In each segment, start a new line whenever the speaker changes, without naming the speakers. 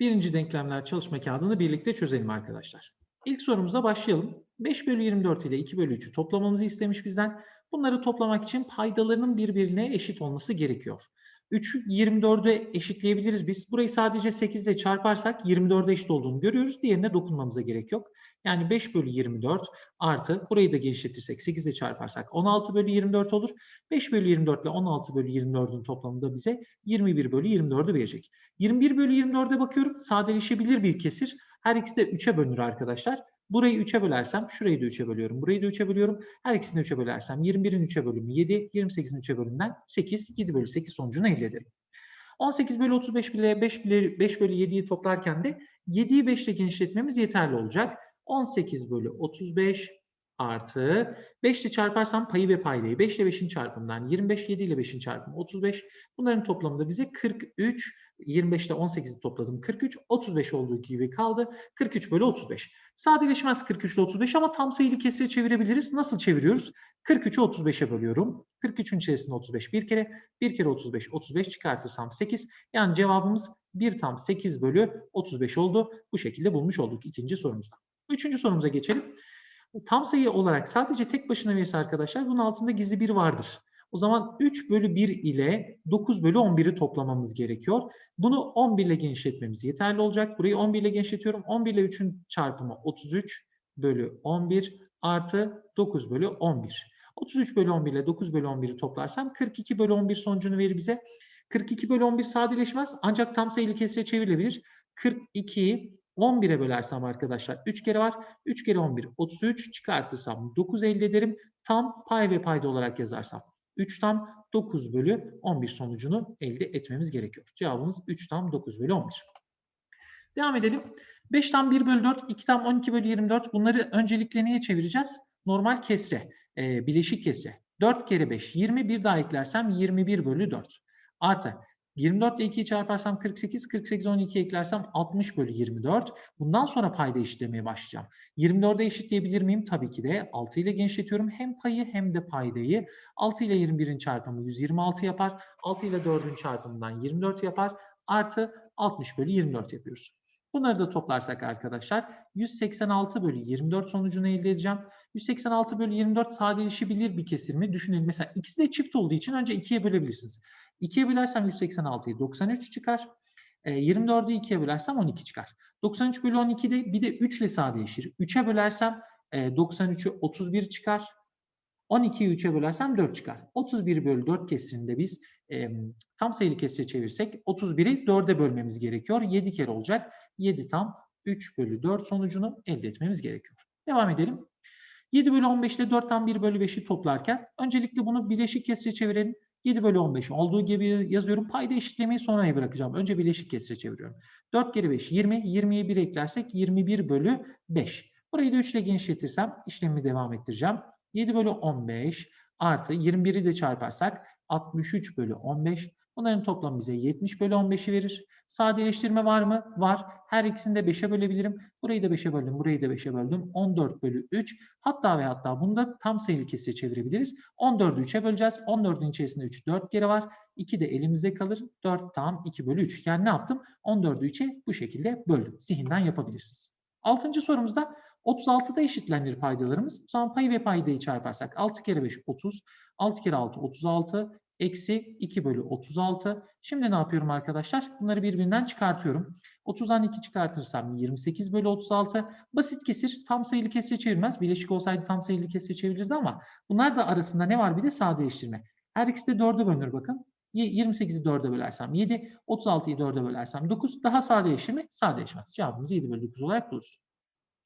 Birinci denklemler çalışma kağıdını birlikte çözelim arkadaşlar. İlk sorumuzla başlayalım. 5 bölü 24 ile 2 bölü 3'ü toplamamızı istemiş bizden. Bunları toplamak için paydalarının birbirine eşit olması gerekiyor. 3'ü 24'e eşitleyebiliriz biz. Burayı sadece 8 ile çarparsak 24'e eşit olduğunu görüyoruz. Diğerine dokunmamıza gerek yok. Yani 5 bölü 24 artı burayı da genişletirsek 8 ile çarparsak 16 bölü 24 olur. 5 bölü 24 ile 16 bölü 24'ün toplamında bize 21 bölü 24'ü verecek. 21 bölü 24'e bakıyorum. Sadeleşebilir bir kesir. Her ikisi de 3'e bölünür arkadaşlar. Burayı 3'e bölersem şurayı da 3'e bölüyorum. Burayı da 3'e bölüyorum. Her ikisini 3'e bölersem 21'in 3'e bölümü 7, 28'in 3'e bölümünden 8, 7 bölü 8 sonucunu elde ederim. 18 bölü 35 bile 5, bile 5 bölü 7'yi toplarken de 7'yi 5 ile genişletmemiz yeterli olacak. 18 bölü 35 artı 5 ile çarparsam payı ve paydayı 5 ile 5'in çarpımından 25, 7 ile 5'in çarpımı 35. Bunların toplamında bize 43, 25 ile 18'i topladım 43, 35 olduğu gibi kaldı. 43 bölü 35. Sadeleşmez 43 ile 35 ama tam sayılı kesire çevirebiliriz. Nasıl çeviriyoruz? 43'ü 35'e bölüyorum. 43'ün içerisinde 35 bir kere. Bir kere 35, 35 çıkartırsam 8. Yani cevabımız 1 tam 8 bölü 35 oldu. Bu şekilde bulmuş olduk ikinci sorumuzda. Üçüncü sorumuza geçelim. Tam sayı olarak sadece tek başına verirse arkadaşlar bunun altında gizli bir vardır. O zaman 3 bölü 1 ile 9 bölü 11'i toplamamız gerekiyor. Bunu 11 ile genişletmemiz yeterli olacak. Burayı 11 ile genişletiyorum. 11 ile 3'ün çarpımı 33 bölü 11 artı 9 bölü 11. 33 bölü 11 ile 9 bölü 11'i toplarsam 42 bölü 11 sonucunu verir bize. 42 bölü 11 sadeleşmez ancak tam sayılı kesire çevrilebilir. 42'yi 11'e bölersem arkadaşlar 3 kere var. 3 kere 11 33 çıkartırsam 9 elde ederim. Tam pay ve payda olarak yazarsam 3 tam 9 bölü 11 sonucunu elde etmemiz gerekiyor. Cevabımız 3 tam 9 bölü 11. Devam edelim. 5 tam 1 bölü 4, 2 tam 12 bölü 24. Bunları öncelikle neye çevireceğiz? Normal kesre, e, bileşik kesre. 4 kere 5, 20. Bir daha eklersem 21 bölü 4. Artı 24 ile 2'yi çarparsam 48, 48 12 eklersem 60 bölü 24. Bundan sonra payda eşitlemeye başlayacağım. 24'e eşitleyebilir miyim? Tabii ki de 6 ile genişletiyorum. Hem payı hem de paydayı. 6 ile 21'in çarpımı 126 yapar. 6 ile 4'ün çarpımından 24 yapar. Artı 60 bölü 24 yapıyoruz. Bunları da toplarsak arkadaşlar 186 bölü 24 sonucunu elde edeceğim. 186 bölü 24 sadeleşebilir bir kesir mi? Düşünün mesela ikisi de çift olduğu için önce 2'ye bölebilirsiniz. 2'ye bölersem 186'yı 93 çıkar. E, 24'ü 2'ye bölersem 12 çıkar. 93 bölü 12'de bir de 3 ile sadeleşir. 3'e bölersem e, 93'ü 31 çıkar. 12'yi 3'e bölersem 4 çıkar. 31 bölü 4 kesirinde biz e, tam sayılı kesire çevirsek 31'i 4'e bölmemiz gerekiyor. 7 kere olacak. 7 tam 3 bölü 4 sonucunu elde etmemiz gerekiyor. Devam edelim. 7 bölü 15 ile 4 tam 1 bölü 5'i toplarken öncelikle bunu bileşik kesire çevirelim. 7 bölü 15 olduğu gibi yazıyorum. Payda eşitlemeyi sonraya bırakacağım. Önce bileşik kesire çeviriyorum. 4 kere 5 20. 20'ye 1 eklersek 21 bölü 5. Burayı da 3 ile genişletirsem işlemi devam ettireceğim. 7 bölü 15 artı 21'i de çarparsak 63 bölü 15. Bunların toplamı bize 70 bölü 15'i verir. Sadeleştirme var mı? Var. Her ikisini de 5'e bölebilirim. Burayı da 5'e böldüm, burayı da 5'e böldüm. 14 bölü 3. Hatta ve hatta bunu da tam sayılı kesire çevirebiliriz. 14'ü 3'e böleceğiz. 14'ün içerisinde 3, 4 kere var. 2 de elimizde kalır. 4 tam 2 bölü 3. Yani ne yaptım? 14'ü 3'e bu şekilde böldüm. Zihinden yapabilirsiniz. Altıncı sorumuzda 36'da eşitlenir paydalarımız. O zaman payı ve paydayı çarparsak 6 kere 5 30, 6 kere 6 36, eksi 2 bölü 36. Şimdi ne yapıyorum arkadaşlar? Bunları birbirinden çıkartıyorum. 30'dan 2 çıkartırsam 28 bölü 36. Basit kesir tam sayılı kesire çevirmez. Bileşik olsaydı tam sayılı kesire çevirirdi ama bunlar da arasında ne var bir de sadeleştirme. Her ikisi de 4'e bölünür bakın. 28'i 4'e bölersem 7, 36'yı 4'e bölersem 9. Daha sadeleşir mi? Sadeleşmez. Cevabımız 7 bölü 9 olarak buluruz.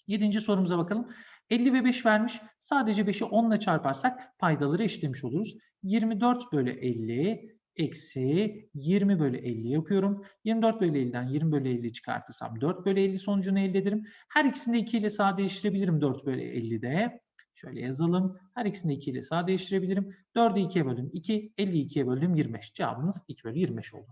Yedinci sorumuza bakalım. 50 ve 5 vermiş. Sadece 5'i 10 ile çarparsak paydaları eşitlemiş oluruz. 24 bölü 50 eksi 20 bölü 50 yapıyorum. 24 bölü 50'den 20 bölü 50 çıkartırsam 4 bölü 50 sonucunu elde ederim. Her ikisini de 2 ile sadeleştirebilirim 4 bölü 50'de. Şöyle yazalım. Her ikisini de 2 ile sadeleştirebilirim. 4'ü 2'ye böldüm 2, 50'yi 2'ye böldüm 25. Cevabımız 2 bölü 25 oldu.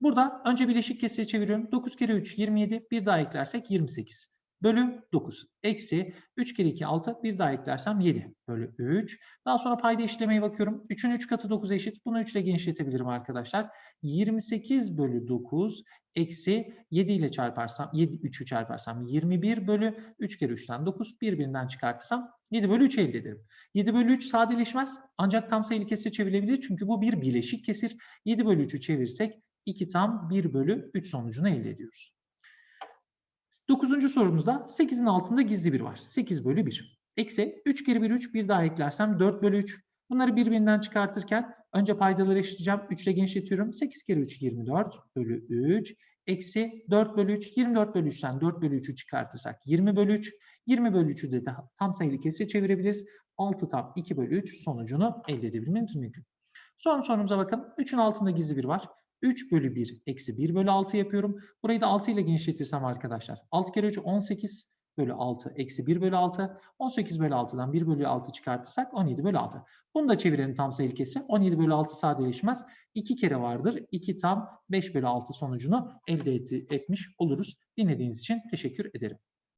Burada önce bileşik kesire çeviriyorum. 9 kere 3 27. Bir daha eklersek 28 bölü 9 eksi 3 kere 2 6 bir daha eklersem 7 bölü 3. Daha sonra payda işlemeye bakıyorum. 3'ün 3 katı 9 eşit. Bunu 3 ile genişletebilirim arkadaşlar. 28 bölü 9 eksi 7 ile çarparsam 7 3'ü çarparsam 21 bölü 3 kere 3'ten 9 birbirinden çıkartırsam 7 bölü 3 elde ederim. 7 bölü 3 sadeleşmez ancak tam sayılı kesir çevrilebilir çünkü bu bir bileşik kesir. 7 bölü 3'ü çevirirsek 2 tam 1 bölü 3 sonucunu elde ediyoruz. Dokuzuncu sorumuzda 8'in altında gizli bir var. 8 bölü 1. Eksi 3 kere 1 3 bir daha eklersem 4 bölü 3. Bunları birbirinden çıkartırken önce paydaları eşitleyeceğim. 3 ile genişletiyorum. 8 kere 3 24 bölü 3. Eksi 4 bölü 3. 24 bölü 3'ten 4 bölü 3'ü çıkartırsak 20 bölü 3. 20 bölü 3'ü de daha- tam sayılı kesire çevirebiliriz. 6 tam 2 bölü 3 sonucunu elde edebilmemiz mümkün. Son sorumuza bakın. 3'ün altında gizli bir var. 3 bölü 1 eksi 1 bölü 6 yapıyorum. Burayı da 6 ile genişletirsem arkadaşlar. 6 kere 3 18 bölü 6 eksi 1 bölü 6. 18 bölü 6'dan 1 bölü 6 çıkartırsak 17 bölü 6. Bunu da çevirelim tam sayılı kesir. 17 bölü 6 sadeleşmez. 2 kere vardır. 2 tam 5 bölü 6 sonucunu elde et- etmiş oluruz. Dinlediğiniz için teşekkür ederim.